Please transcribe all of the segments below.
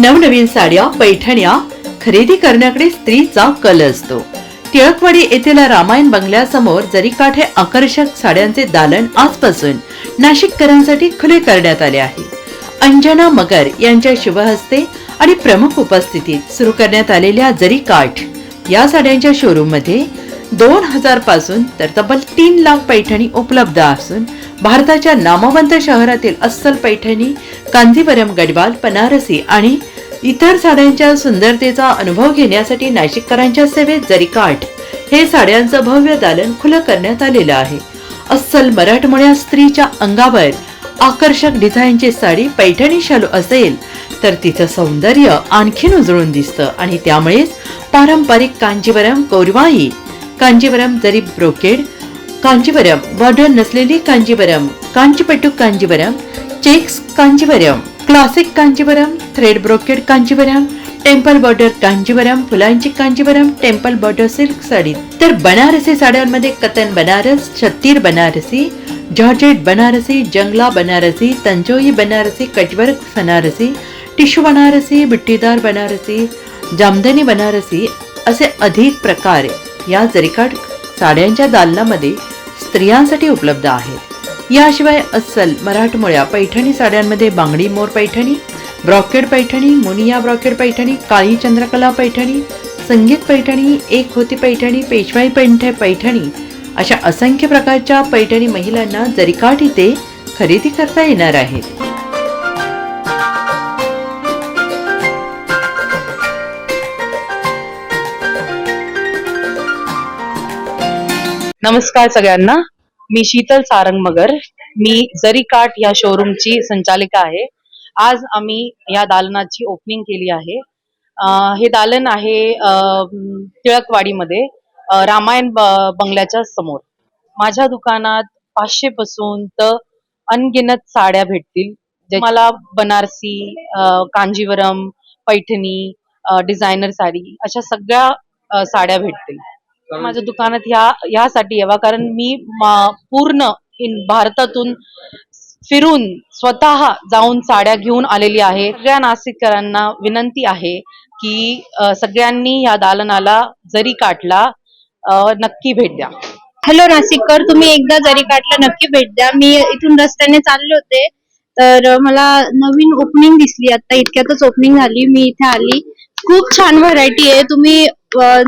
नवनवीन साड्या पैठण्या खरेदी करण्याकडे स्त्रीचा कल असतो. टिळकवाडी येथील रामायण बंगल्यासमोर जरीकाठ हे आकर्षक साड्यांचे दालन आजपासून नाशिककरांसाठी खुले करण्यात आले आहे. अंजना मगर यांच्या शिवहस्ते आणि प्रमुख उपस्थितीत सुरू करण्यात आलेल्या जरीकाठ या साड्यांच्या शोरूममध्ये दोन हजारपासून तर तब्बल तीन लाख पैठणी उपलब्ध असून भारताच्या नामवंत शहरातील अस्सल पैठणी कांजीवरम गडवाल बनारसी आणि इतर साड्यांच्या सुंदरतेचा अनुभव घेण्यासाठी नाशिककरांच्या सेवेत जरीकाठ हे साड्यांचं भव्य दालन खुलं करण्यात आलेलं आहे. अस्सल मराठमोळ्या स्त्रीच्या अंगावर आकर्षक डिझाईनची साडी पैठणी शालू असेल तर तिचं सौंदर्य आणखीन उजळून दिसतं आणि त्यामुळेच पारंपरिक कांजीवरम कोरवाई कांजीवरम जरी ब्रोकेड कांजीवरम बॉर्डर नसलेली Kanjivaram Kanchipattu Kanjivaram checks Kanjivaram classic Kanjivaram thread brocade Kanjivaram temple border Kanjivaram फुलांची Kanjivaram temple border silk sari तर बनारसी साड्यांमध्ये कतन Banaras छत्तीर Banarasi georgette Banarasi Jangla Banarasi Tanchoi Banarasi cutwork Banarasi tissue Banarasi बिट्टीदार Banarasi Jamdani Banarasi असे अधिक प्रकार या जरीकाठ साड्यांच्या दालनामध्ये स्त्रियांसाठी उपलब्ध आहेत. याशिवाय अस्सल मराठमोळ्या पैठणी साड्यांमध्ये बांगडी मोर पैठणी ब्रॉकेड पैठणी मुनिया ब्रॉकेड पैठणी काळी चंद्रकला पैठणी संगीत पैठणी एक होती पैठणी पेशवाई पैठे पैठणी अशा असंख्य प्रकारच्या पैठणी महिलांना जरीकाठ इथे खरेदी करता येणार आहेत. नमस्कार सगळ्यांना. मी शीतल सारंग मगर मी जरीकाठ या शोरूमची संचालिका आहे. आज आम्ही या दालनाची ओपनिंग केली आहे. हे दालन आहे टिळकवाडीमध्ये रामायण बंगल्याच्या समोर. माझ्या दुकानात पाचशे पासून तर अनगिनत साड्या भेटतील. जे मला बनारसी कांजीवरम पैठणी डिझायनर साडी अशा सगळ्या साड्या भेटतील. माझ्या दुकानात ह्या ह्यासाठी यावा. कारण मी पूर्ण इन भारतातून फिरून स्वतः जाऊन साड्या घेऊन आलेली आहे. सगळ्या नाशिककरांना विनंती आहे की सगळ्यांनी या दालनाला जरी काटला नक्की भेट द्या. हॅलो नाशिककर तुम्ही एकदा जरी काटला नक्की भेट द्या. मी इथून रस्त्याने चालले होते. तर मला नवीन ओपनिंग दिसली. आता इतक्यातच ओपनिंग झाली. मी इथे आली. खूप छान व्हरायटी आहे. तुम्ही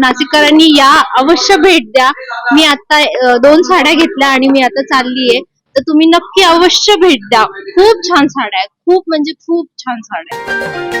नाशिककरांनी या अवश्य भेट द्या. मी आता दोन साड्या घेतल्या आणि मी आता चालली आहे तर तुम्ही नक्की अवश्य भेट द्या. खूप छान साड्या आहेत. खूप म्हणजे खूप छान साड्या आहेत.